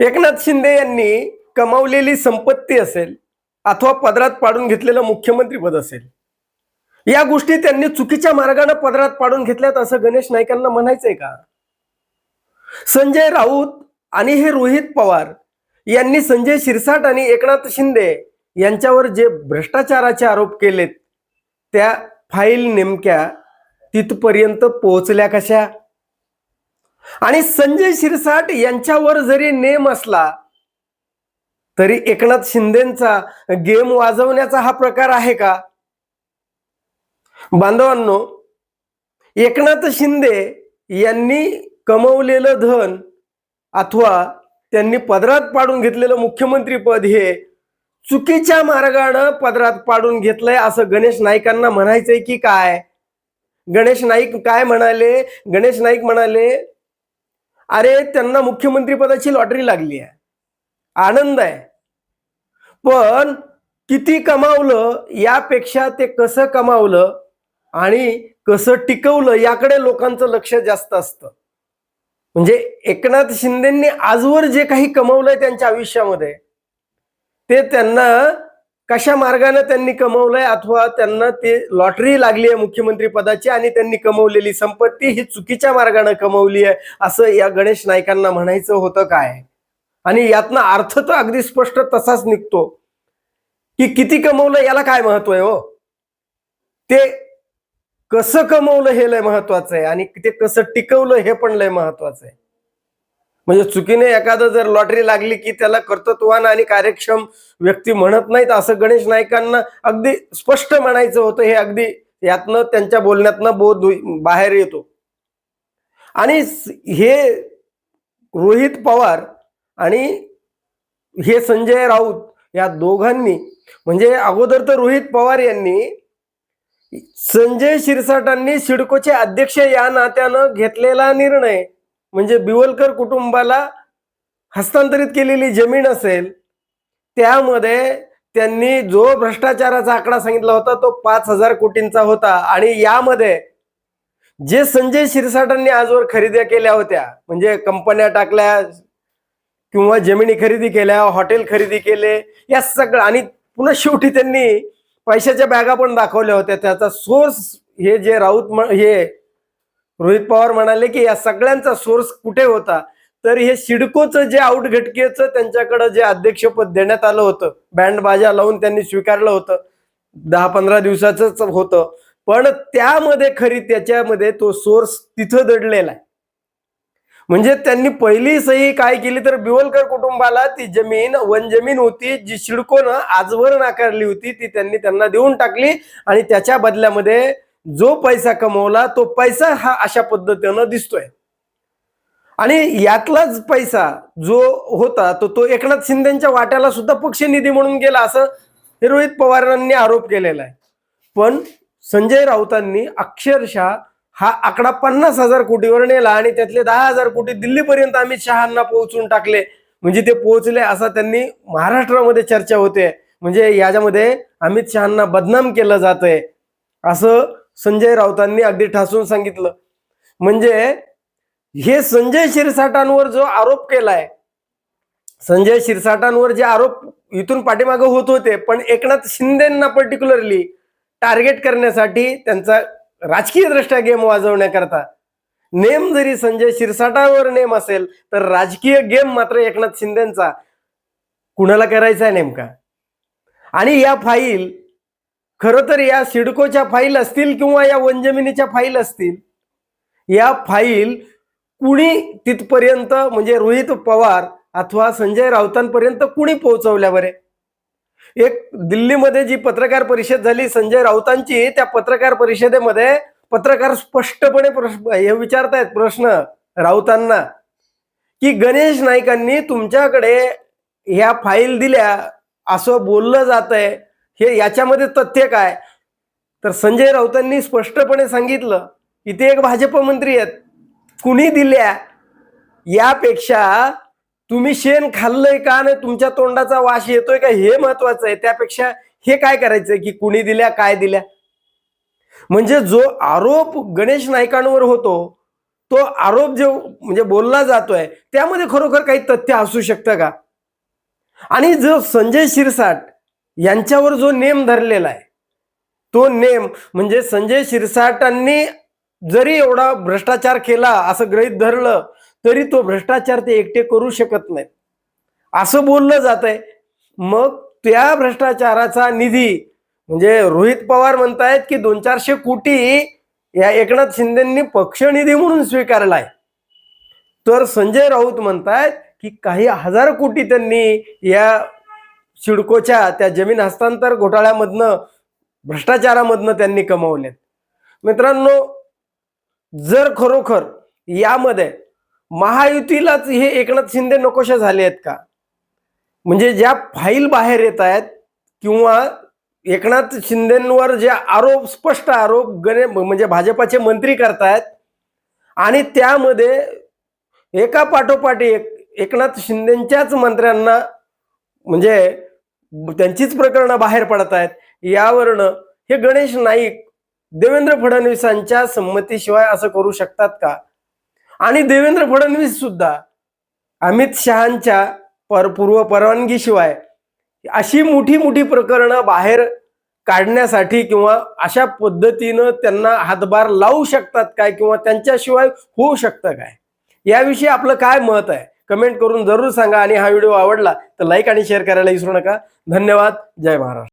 एकनाथ शिंदे यांनी कमावलेली संपत्ती असेल अथवा पदरात पाडून घेतलेलं मुख्यमंत्रीपद असेल. या गोष्टी त्यांनी चुकीच्या मार्गाने पदरात पाडून घेतल्यात असं गणेश नाईकांना म्हणायचंय का? संजय राऊत आणि हे रोहित पवार यांनी संजय शिरसाट आणि एकनाथ शिंदे यांच्यावर जे भ्रष्टाचाराचे आरोप केलेत त्या फाईल नेमक्या तिथपर्यंत पोहोचल्या कशा? आणि संजय शिरसाट यांच्यावर जरी नेम असला तरी एकनाथ शिंदेचा गेम वाजवण्याचा हा प्रकार आहे का? बांधवांनो एकनाथ शिंदे यांनी कमवलेलं धन अथवा त्यांनी पदरात पाडून घेतलेलं मुख्यमंत्रीपद हे चुकीच्या मार्गानं पदरात पाडून घेतलंय असं गणेश नाईकांना म्हणायचंय की काय? गणेश नाईक काय म्हणाले? गणेश नाईक म्हणाले अरे त्यांना मुख्यमंत्रीपदाची लॉटरी लागली आहे. आनंद आहे. पण किती कमावलं यापेक्षा ते कसं कमावलं आणि कसं टिकवलं याकडे लोकांचं लक्ष जास्त असतं. म्हणजे एकनाथ शिंदेंनी आजवर जे काही कमवलंय त्यांच्या आयुष्यामध्ये ते त्यांना कशा मार्गाने त्यांनी कमवलंय अथवा त्यांना ते लॉटरी लागली आहे मुख्यमंत्री पदाची आणि त्यांनी कमवलेली संपत्ती ही चुकीच्या मार्गाने कमवली आहे असं या गणेश नायकांना म्हणायचं होतं काय? आणि यातनं अर्थ तर अगदी स्पष्ट तसाच निघतो. की किती कमवलं याला काय महत्त्व आहे हो? ते कसं कमवलं हे लय महत्वाचं आहे आणि ते कसं टिकवलं हे पण लय महत्वाचं आहे. म्हणजे चुकीने एखादं जर लॉटरी लागली की त्याला कर्तृत्वान आणि कार्यक्षम व्यक्ती म्हणत नाहीत असं गणेश नाईकांना अगदी स्पष्ट म्हणायचं होतं हे अगदी यातनं त्यांच्या बोलण्यातनं बोध होई- बाहेर येतो. आणि हे रोहित पवार आणि हे संजय राऊत या दोघांनी म्हणजे अगोदर तर रोहित पवार यांनी संजय शिरसाटांनी सिडकोचे अध्यक्ष या नात्यानं घेतलेला निर्णय म्हणजे बिवलकर कुटुंबाला हस्तांतरित केलेली जमीन असेल त्यामध्ये त्यांनी जो भ्रष्टाचाराचा आकडा सांगितला होता तो पाच हजार कोटींचा होता. आणि यामध्ये जे संजय शिरसाटांनी आजवर खरेदी केल्या होत्या म्हणजे कंपन्या टाकल्या किंवा जमिनी खरेदी केल्या हॉटेल खरेदी केले या सगळं आणि पुन्हा शेवटी त्यांनी पैशाच्या बॅगा पण दाखवल्या होत्या. त्याचा सोर्स हे जे राऊत हे रोहित पवार म्हणाले की या सगळ्यांचा सोर्स कुठे होता? तर हे सिडकोचं जे आउट घटकेचं त्यांच्याकडे जे अध्यक्षपद देण्यात आलं होतं बँड बाजा लावून त्यांनी स्वीकारलं होतं दहा पंधरा दिवसाच होतं. पण त्यामध्ये खरी त्याच्यामध्ये तो सोर्स तिथं दडलेला आहे. म्हणजे त्यांनी पहिली सही काय केली तर बिवलकर कुटुंबाला ती जमीन वन जमीन होती जी शिडकोनं आजवर नाकारली होती ती त्यांनी त्यांना देऊन टाकली आणि त्याच्या बदल्यामध्ये जो पैसा कमवला तो पैसा हा अशा पद्धतीनं दिसतोय. आणि यातलाच पैसा जो होता तो तो एकनाथ शिंदेच्या वाट्याला सुद्धा पक्षनिधी म्हणून गेला असं रोहित पवारांनी आरोप केलेला आहे. पण संजय राऊतांनी अक्षरशः हा आकडा पन्नास हजार कोटीवर नेला आणि त्यातले दहा हजार कोटी दिल्लीपर्यंत अमित शहांना पोहोचून टाकले. म्हणजे ते पोहोचले असा त्यांनी महाराष्ट्रामध्ये चर्चा होते. म्हणजे याच्यामध्ये अमित शहांना बदनाम केलं जातंय. असं संजय राऊतांनी अगदी ठासून सांगितलं. म्हणजे हे संजय शिरसाटांवर जो आरोप केलाय संजय शिरसाटांवर जे आरोप इथून पाठीमागे होत होते पण एकनाथ शिंदेना पर्टिक्युलरली टार्गेट करण्यासाठी त्यांचा राजकीय दृष्ट्या गेम वाजवण्याकरता. नेम जरी संजय शिरसाटावर नेम असेल तर राजकीय गेम मात्र एकनाथ शिंदेचा. कुणाला करायचा आहे नेमका? आणि या फाईल खरं तर या सिडकोच्या फाईल असतील किंवा या वनजमिनीच्या फाईल असतील या फाईल कुणी तिथपर्यंत म्हणजे रोहित पवार अथवा संजय राऊतांपर्यंत कुणी पोहोचवल्या बरे? एक दिल्लीमध्ये जी पत्रकार परिषद झाली संजय राऊतांची त्या पत्रकार परिषदेमध्ये पत्रकार स्पष्टपणे प्रश्न हे विचारतायत प्रश्न राऊतांना की गणेश नाईकांनी तुमच्याकडे ह्या फाईल दिल्या असं बोललं जात आहे हे याच्यामध्ये तथ्य काय? तर संजय राऊतांनी स्पष्टपणे सांगितलं की ते एक भाजप मंत्री आहेत. कुणी दिल्या? यापेक्षा तुम्ही शेण खाल्लंय का नाही तुमच्या तोंडाचा वास येतोय का हे महत्वाचं आहे. त्यापेक्षा हे काय करायचंय की कुणी दिल्या काय दिल्या? म्हणजे जो आरोप गणेश नायकांवर होतो तो आरोप जो म्हणजे बोलला जातोय त्यामध्ये खरोखर काही तथ्य असू शकतं का? आणि जो संजय शिरसाट यांच्यावर जो नेम धरलेला आहे तो नेम म्हणजे संजय शिरसाटांनी जरी एवढा भ्रष्टाचार केला असं गृहीत धरलं तरी तो भ्रष्टाचार ते एकटे करू शकत नाहीत. असं बोललं जात आहे मग त्या भ्रष्टाचाराचा निधी म्हणजे रोहित पवार म्हणतायत की दोन चारशे कोटी या एकनाथ शिंदेंनी पक्षनिधी म्हणून स्वीकारला आहे तर संजय राऊत म्हणतायत की काही हजार कोटी त्यांनी या सिडकोच्या त्या जमीन हस्तांतर घोटाळ्यामधनं भ्रष्टाचारामधनं त्यांनी कमवलेत. मित्रांनो जर खरोखर यामध्ये महायुतीलाच हे एकनाथ शिंदे नकोशा झाले आहेत का? म्हणजे ज्या फाईल बाहेर येत आहेत किंवा एकनाथ शिंदेंवर जे आरोप स्पष्ट आरोप गणे म्हणजे भाजपाचे मंत्री करतायत आणि त्यामध्ये एका पाठोपाठी एक एकनाथ शिंदेच्याच मंत्र्यांना म्हणजे त्यांचीच प्रकरणं बाहेर पडत आहेत. यावरनं हे गणेश नाईक देवेंद्र फडणवीसांच्या संमतीशिवाय असं करू शकतात का? आणि देवेंद्र फडणवीस सुद्धा अमित शहांच्या पर पूर्व परवानगीशिवाय अशी मोठी मोठी प्रकरणं बाहेर काढण्यासाठी किंवा अशा पद्धतीनं त्यांना हातभार लावू शकतात काय किंवा त्यांच्याशिवाय होऊ शकतं काय? याविषयी आपलं काय मत आहे? कमेंट करून जरूर सांगा आणि हा व्हिडिओ आवडला तर लाईक आणि शेअर करायला विसरू नका. धन्यवाद. जय महाराष्ट्र.